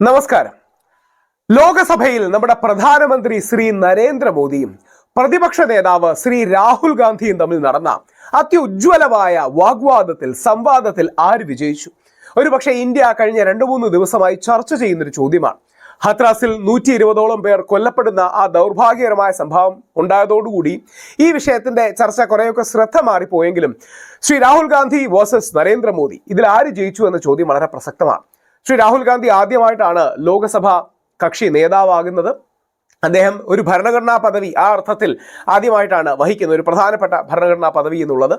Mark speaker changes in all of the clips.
Speaker 1: നമസ്കാരം. ലോകസഭയിൽ നമ്മുടെ പ്രധാനമന്ത്രി ശ്രീ നരേന്ദ്രമോദിയും പ്രതിപക്ഷ നേതാവ് ശ്രീ രാഹുൽ ഗാന്ധിയും തമ്മിൽ നടന്ന അത്യുജ്വലമായ വാഗ്വാദത്തിൽ സംവാദത്തിൽ ആര് വിജയിച്ചു? ഒരുപക്ഷെ ഇന്ത്യ കഴിഞ്ഞ രണ്ടു മൂന്ന് ദിവസമായി ചർച്ച ചെയ്യുന്നൊരു ചോദ്യമാണ്. ഹത്രാസിൽ നൂറ്റി ഇരുപതോളം പേർ കൊല്ലപ്പെടുന്ന ആ ദൗർഭാഗ്യകരമായ സംഭവം ഉണ്ടായതോടുകൂടി ഈ വിഷയത്തിന്റെ ചർച്ച കുറേയൊക്കെ ശ്രദ്ധ മാറിപ്പോയെങ്കിലും ശ്രീ രാഹുൽ ഗാന്ധി വേഴ്സസ് നരേന്ദ്രമോദി ഇതിൽ ആര് ജയിച്ചു എന്ന ചോദ്യം വളരെ പ്രസക്തമാണ്. ശ്രീ രാഹുൽ ഗാന്ധി ആദ്യമായിട്ടാണ് ലോക്സഭ കക്ഷി നേതാവാകുന്നത്. അദ്ദേഹം ഒരു ഭരണഘടനാ പദവി ആ അർത്ഥത്തിൽ ആദ്യമായിട്ടാണ് വഹിക്കുന്നത്. ഒരു പ്രധാനപ്പെട്ട ഭരണഘടനാ പദവി എന്നുള്ളത്.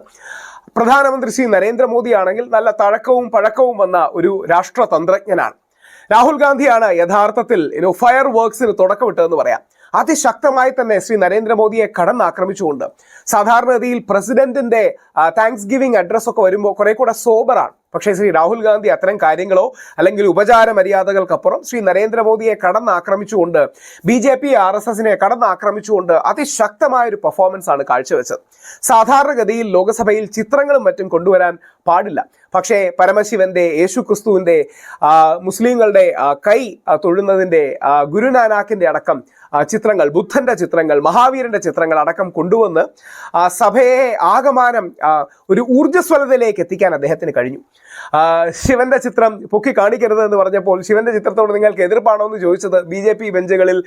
Speaker 1: പ്രധാനമന്ത്രി ശ്രീ നരേന്ദ്രമോദി ആണെങ്കിൽ നല്ല തഴക്കവും പഴക്കവും വന്ന ഒരു രാഷ്ട്രതന്ത്രജ്ഞനാണ്. രാഹുൽ ഗാന്ധിയാണ് യഥാർത്ഥത്തിൽ ഫയർ വർക്ക്സിന് തുടക്കമിട്ടതെന്ന് പറയാം. അതിശക്തമായി തന്നെ ശ്രീ നരേന്ദ്രമോദിയെ കടന്നാക്രമിച്ചുകൊണ്ട് സാധാരണഗതിയിൽ പ്രസിഡന്റിന്റെ താങ്ക്സ് ഗിവിംഗ് അഡ്രസ് ഒക്കെ വരുമ്പോൾ കുറെ കൂടെ സോബറാണ് പക്ഷേ ശ്രീ രാഹുൽ ഗാന്ധി അത്തരം കാര്യങ്ങളോ അല്ലെങ്കിൽ ഉപചാര മര്യാദകൾക്കപ്പുറം ശ്രീ നരേന്ദ്രമോദിയെ കടന്നാക്രമിച്ചുകൊണ്ട് B J P R S എസിനെ കടന്നാക്രമിച്ചുകൊണ്ട് അതിശക്തമായ ഒരു പെർഫോമൻസ് ആണ് കാഴ്ചവെച്ചത്. സാധാരണഗതിയിൽ ലോകസഭയിൽ ചിത്രങ്ങളും മറ്റും കൊണ്ടുവരാൻ പാടില്ല. പക്ഷേ പരമശിവന്റെ യേശു ക്രിസ്തുവിന്റെ മുസ്ലിങ്ങളുടെ കൈ തൊഴുന്നതിന്റെ ഗുരുനാനാക്കിന്റെ അടക്കം ചിത്രങ്ങൾ ബുദ്ധന്റെ ചിത്രങ്ങൾ മഹാവീരന്റെ ചിത്രങ്ങൾ അടക്കം കൊണ്ടുവന്ന് സഭയെ ആകമാനം ഒരു ഊർജസ്വലതയിലേക്ക് എത്തിക്കാൻ അദ്ദേഹത്തിന് കഴിഞ്ഞു. ശിവന്റെ ചിത്രം പൊക്കി കാണിക്കരുത് എന്ന് പറഞ്ഞപ്പോൾ ശിവന്റെ ചിത്രത്തോട് നിങ്ങൾക്ക് എതിർപ്പാണോ എന്ന് ചോദിച്ചത് ബി ജെ പി ബെഞ്ചുകളിൽ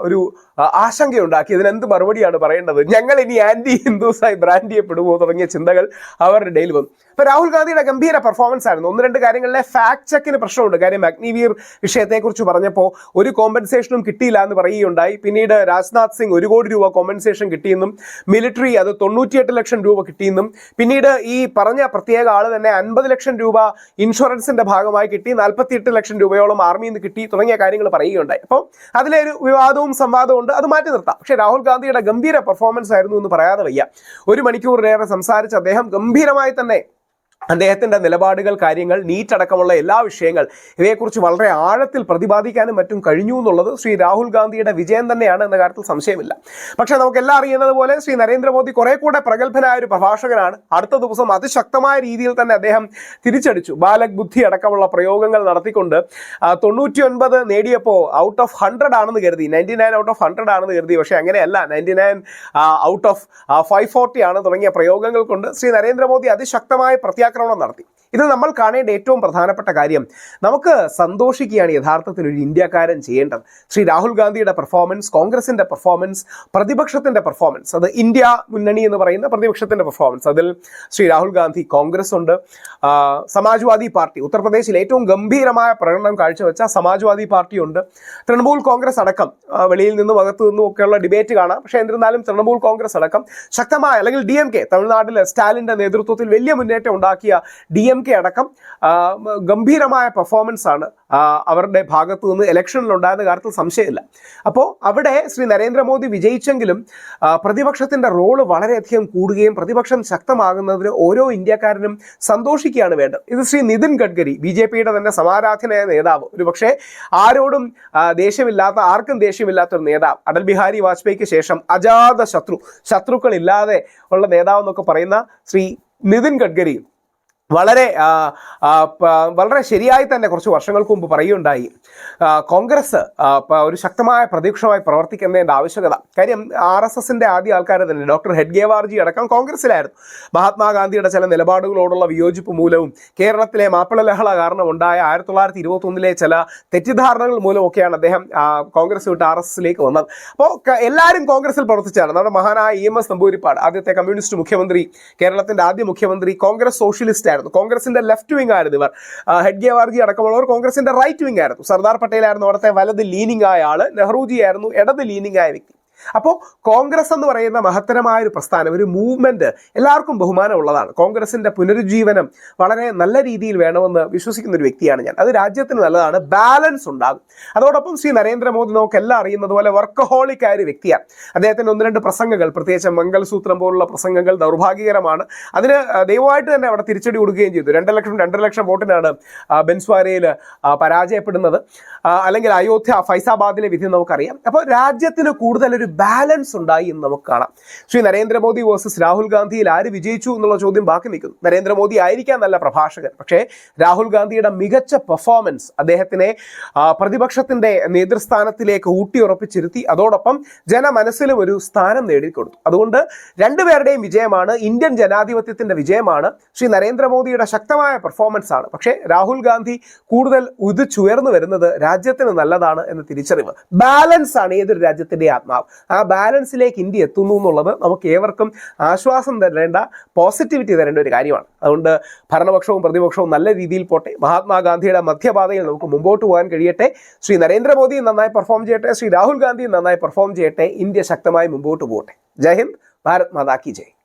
Speaker 1: ഒരു ആശങ്കയുണ്ടാക്കി. ഇതിനെന്ത് മറുപടിയാണ് പറയേണ്ടത്? ഞങ്ങൾ ഇനി ആന്റി ഹിന്ദുസായി ബ്രാൻഡ് ചെയ്യപ്പെടുമോ തുടങ്ങിയ ചിന്തകൾ അവരുടെ ഇടയിൽ വന്നു. ഇപ്പൊ രാഹുൽ ഗാന്ധിയുടെ ഗംഭീര പെർഫോമൻസ് ആയിരുന്നു. ഒന്ന് രണ്ട് കാര്യങ്ങളിലെ ഫാക്ട് ചെക്കിന് പ്രശ്നമുണ്ട്. കാര്യം അഗ്നിവീർ വിഷയത്തെക്കുറിച്ച് പറഞ്ഞപ്പോൾ ഒരു കോമ്പൻസേഷനും കിട്ടിയില്ല എന്ന് പറയുകയുണ്ടായി. പിന്നീട് രാജ്നാഥ് സിംഗ് ഒരു കോടി രൂപ കോമ്പൻസേഷൻ കിട്ടിയെന്നും മിലിറ്ററി അത് തൊണ്ണൂറ്റിയെട്ട് ലക്ഷം രൂപ കിട്ടിയെന്നും പിന്നീട് ഈ പറഞ്ഞ പ്രത്യേക ആൾ തന്നെ അൻപത് ലക്ഷം രൂപ ഇൻഷുറൻസിന്റെ ഭാഗമായി കിട്ടി നാൽപ്പത്തിയെട്ട് ലക്ഷം രൂപയോളം ആർമിയിൽ നിന്ന് കിട്ടി തുടങ്ങിയ കാര്യങ്ങൾ പറയുകയുണ്ടായി. അപ്പോൾ ഒരു വിവാദവും സംവാദവും ഉണ്ട്. അത് മാറ്റി നിർത്താം. പക്ഷേ രാഹുൽ ഗാന്ധിയുടെ ഗംഭീര പെർഫോമൻസ് ആയിരുന്നു എന്ന് പറയാതെ വയ്യ. ഒരു മണിക്കൂറിലേറെ സംസാരിച്ച് അദ്ദേഹം ഗംഭീരമായി തന്നെ അദ്ദേഹത്തിന്റെ നിലപാടുകൾ കാര്യങ്ങൾ നീറ്റ് അടക്കമുള്ള എല്ലാ വിഷയങ്ങൾ ഇവയെക്കുറിച്ച് വളരെ ആഴത്തിൽ പ്രതിപാദിക്കാനും മറ്റും കഴിഞ്ഞു എന്നുള്ളത് ശ്രീ രാഹുൽ ഗാന്ധിയുടെ വിജയം തന്നെയാണ് എന്ന കാര്യത്തിൽ സംശയമില്ല. പക്ഷേ നമുക്കെല്ലാം അറിയുന്നത് പോലെ ശ്രീ നരേന്ദ്രമോദി കുറെ കൂടെ പ്രഗത്ഭനായ ഒരു പ്രഭാഷകനാണ്. അടുത്ത ദിവസം അതിശക്തമായ രീതിയിൽ തന്നെ അദ്ദേഹം തിരിച്ചടിച്ചു. ബാലക് ബുദ്ധി അടക്കമുള്ള പ്രയോഗങ്ങൾ നടത്തിക്കൊണ്ട് തൊണ്ണൂറ്റി ഒൻപത് നേടിയപ്പോൾ ഔട്ട് ഓഫ് ഹൺഡ്രഡ് ആണെന്ന് കരുതി. Ninety nine out of hundred ആണെന്ന് കരുതി. പക്ഷേ അങ്ങനെയല്ല. Ninety nine out of five forty ആണ് തുടങ്ങിയ പ്രയോഗങ്ങൾ കൊണ്ട് ശ്രീ നരേന്ദ്രമോദി അതിശക്തമായ പ്രത്യാക്രമണം നടത്തി. ഇത് നമ്മൾ കാണേണ്ട ഏറ്റവും പ്രധാനപ്പെട്ട കാര്യം നമുക്ക് സന്തോഷിക്കുകയാണ് യഥാർത്ഥത്തിൽ ഒരു ഇന്ത്യക്കാരൻ ചെയ്യേണ്ടത്. ശ്രീ രാഹുൽ ഗാന്ധിയുടെ പെർഫോമൻസ് കോൺഗ്രസിന്റെ പെർഫോമൻസ് പ്രതിപക്ഷത്തിന്റെ പെർഫോമൻസ് അത് ഇന്ത്യ മുന്നണി എന്ന് പറയുന്ന പ്രതിപക്ഷത്തിന്റെ പെർഫോമൻസ് അതിൽ ശ്രീ രാഹുൽ ഗാന്ധി കോൺഗ്രസ് ഉണ്ട്. സമാജ്വാദി പാർട്ടി ഉത്തർപ്രദേശിൽ ഏറ്റവും ഗംഭീരമായ പ്രകടനം കാഴ്ചവെച്ച സമാജ്വാദി പാർട്ടി ഉണ്ട്. തൃണമൂൽ കോൺഗ്രസ് അടക്കം വെളിയിൽ നിന്നും അകത്തു നിന്നും ഒക്കെയുള്ള ഡിബേറ്റ് കാണാം. പക്ഷേ എന്നിരുന്നാലും തൃണമൂൽ കോൺഗ്രസ് അടക്കം ശക്തമായ അല്ലെങ്കിൽ ഡി എം കെ തമിഴ്നാട്ടിൽ സ്റ്റാലിന്റെ നേതൃത്വത്തിൽ വലിയ മുന്നേറ്റം ഉണ്ടാക്കിയ ഡി എം കെ അടക്കം ഗംഭീരമായ പെർഫോമൻസ് ആണ് അവരുടെ ഭാഗത്തു നിന്ന് ഇലക്ഷനിൽ ഉണ്ടായിരുന്ന കാര്യത്തിൽ സംശയമില്ല. അപ്പോൾ അവിടെ ശ്രീ നരേന്ദ്രമോദി വിജയിച്ചെങ്കിലും പ്രതിപക്ഷത്തിന്റെ റോൾ വളരെയധികം കൂടുകയും പ്രതിപക്ഷം ശക്തമാകുന്നതിന് ഓരോ ഇന്ത്യക്കാരനും സന്തോഷിക്കുകയാണ് വേണ്ടത്. ഇത് ശ്രീ നിതിൻ ഗഡ്കരി ബി ജെ പിയുടെ തന്നെ സമാരാധനായ നേതാവ്. ഒരു പക്ഷേ ആരോടും ദേഷ്യമില്ലാത്ത ആർക്കും ദേഷ്യമില്ലാത്ത ഒരു നേതാവ്. അടൽ ബിഹാരി വാജ്പേയിക്ക് ശേഷം അജാത ശത്രു ശത്രുക്കളില്ലാതെ ഉള്ള നേതാവ് എന്നൊക്കെ പറയുന്ന ശ്രീ നിതിൻ ഗഡ്കരി വളരെ വളരെ ശരിയായി തന്നെ കുറച്ച് വർഷങ്ങൾക്ക് മുമ്പ് പറയുകയുണ്ടായി. കോൺഗ്രസ് ഒരു ശക്തമായ പ്രതീക്ഷമായി പ്രവർത്തിക്കുന്നതിന്റെ ആവശ്യകത. കാര്യം ആർ എസ് എസിന്റെ ആദ്യ ആൾക്കാർ തന്നെ ഡോക്ടർ ഹെഡ്ഗേവാർജി അടക്കം കോൺഗ്രസ്സിലായിരുന്നു. മഹാത്മാഗാന്ധിയുടെ ചില നിലപാടുകളോടുള്ള വിയോജിപ്പ് മൂലവും കേരളത്തിലെ മാപ്പിള ലഹള കാരണം ഉണ്ടായ ആയിരത്തി തൊള്ളായിരത്തി ഇരുപത്തൊന്നിലെ ചില തെറ്റിദ്ധാരണകൾ മൂലമൊക്കെയാണ് അദ്ദേഹം കോൺഗ്രസ് വിട്ട് ആർ എസ് എസിലേക്ക് വന്നത്. അപ്പോൾ എല്ലാവരും കോൺഗ്രസിൽ പ്രവർത്തിച്ചാണ്. നമ്മുടെ മഹാനായ ഇ എം എസ് നമ്പൂരിപ്പാട് ആദ്യത്തെ കമ്മ്യൂണിസ്റ്റ് മുഖ്യമന്ത്രി കേരളത്തിന്റെ ആദ്യ മുഖ്യമന്ത്രി കോൺഗ്രസ് സോഷ്യലിസ്റ്റ് ആയിരുന്നു. കോൺഗ്രസിന്റെ ലെഫ്റ്റ് വിങ് ആയിരുന്നു ഇവർ. ഹെഡ്ഗെ വാർഗി അടക്കമുള്ളവർ കോൺഗ്രസിന്റെ റൈറ്റ് വിങ് ആയിരുന്നു. സർദാർ പട്ടേൽ ആയിരുന്നു അവിടുത്തെ വലത് ലീനിങ് ആയ ആൾ. നെഹ്റുജി ആയിരുന്നു ഇടത് ലീനിങ് ആയ വ്യക്തി. അപ്പോൾ കോൺഗ്രസ് എന്ന് പറയുന്ന മഹത്തരമായ ഒരു പ്രസ്ഥാനം ഒരു മൂവ്മെന്റ് എല്ലാവർക്കും ബഹുമാനമുള്ളതാണ്. കോൺഗ്രസിന്റെ പുനരുജ്ജീവനം വളരെ നല്ല രീതിയിൽ വേണമെന്ന് വിശ്വസിക്കുന്ന ഒരു വ്യക്തിയാണ് ഞാൻ. അത് രാജ്യത്തിന് നല്ലതാണ് ബാലൻസ് ഉണ്ടാകും. അതോടൊപ്പം ശ്രീ നരേന്ദ്രമോദി നമുക്ക് എല്ലാം അറിയുന്നത് പോലെ വർക്കഹോളിക് ആയ ഒരു വ്യക്തിയാണ്. അദ്ദേഹത്തിന് ഒന്ന് രണ്ട് പ്രസംഗങ്ങൾ പ്രത്യേകിച്ച് മംഗൾസൂത്രം പോലുള്ള പ്രസംഗങ്ങൾ ദൗർഭാഗ്യകരമാണ്. അതിന് ദൈവമായിട്ട് തന്നെ അവിടെ തിരിച്ചടി കൊടുക്കുകയും ചെയ്തു. രണ്ട് ലക്ഷം രണ്ടര ലക്ഷം വോട്ടിനാണ് ബെൻസ്വാരയിൽ പരാജയപ്പെടുന്നത്. അല്ലെങ്കിൽ അയോധ്യ ഫൈസാബാദിലെ വിധി നമുക്കറിയാം. അപ്പോൾ രാജ്യത്തിന് കൂടുതൽ ഒരു ബാലൻസ് ഉണ്ടായി എന്ന് നമുക്ക് കാണാം. ശ്രീ നരേന്ദ്രമോദി വേഴ്സസ് രാഹുൽ ഗാന്ധിയിൽ ആര് വിജയിച്ചു എന്നുള്ള ചോദ്യം ബാക്കി നിൽക്കുന്നു. നരേന്ദ്രമോദി ആയിരിക്കാം നല്ല പ്രഭാഷകൻ. പക്ഷേ രാഹുൽ ഗാന്ധിയുടെ മികച്ച പെർഫോമൻസ് അദ്ദേഹത്തിനെ പ്രതിപക്ഷത്തിന്റെ നേതൃസ്ഥാനത്തിലേക്ക് ഊട്ടിയുറപ്പിച്ചിരുത്തി. അതോടൊപ്പം ജനമനസ്സിലും ഒരു സ്ഥാനം നേടിക്കൊടുത്തു. അതുകൊണ്ട് രണ്ടുപേരുടെയും വിജയമാണ് ഇന്ത്യൻ ജനാധിപത്യത്തിന്റെ വിജയമാണ്. ശ്രീ നരേന്ദ്രമോദിയുടെ ശക്തമായ പെർഫോമൻസ് ആണ്. പക്ഷേ രാഹുൽ ഗാന്ധി കൂടുതൽ ഉദിച്ചുയർന്നു വരുന്നത് രാജ്യത്തിന് നല്ലതാണ് എന്ന തിരിച്ചറിവ്. ബാലൻസ് ആണ് ഏതൊരു രാജ്യത്തിന്റെ ആത്മാവ്. ആ ബാലൻസിലേക്ക് ഇന്ത്യ എത്തുന്നു എന്നുള്ളത് നമുക്ക് ഏവർക്കും ആശ്വാസം തരേണ്ട പോസിറ്റിവിറ്റി തരേണ്ട ഒരു കാര്യമാണ്. അതുകൊണ്ട് ഭരണപക്ഷവും പ്രതിപക്ഷവും നല്ല രീതിയിൽ പോട്ടെ. മഹാത്മാഗാന്ധിയുടെ മധ്യപാതയിൽ നമുക്ക് മുമ്പോട്ട് പോകാൻ കഴിയട്ടെ. ശ്രീ നരേന്ദ്രമോദി നന്നായി പെർഫോം ചെയ്യട്ടെ. ശ്രീ രാഹുൽ ഗാന്ധി നന്നായി പെർഫോം ചെയ്യട്ടെ. ഇന്ത്യ ശക്തമായി മുമ്പോട്ട് പോകട്ടെ. ജയ് ഹിന്ദ്. ഭാരത് മാതാ കി ജയ്.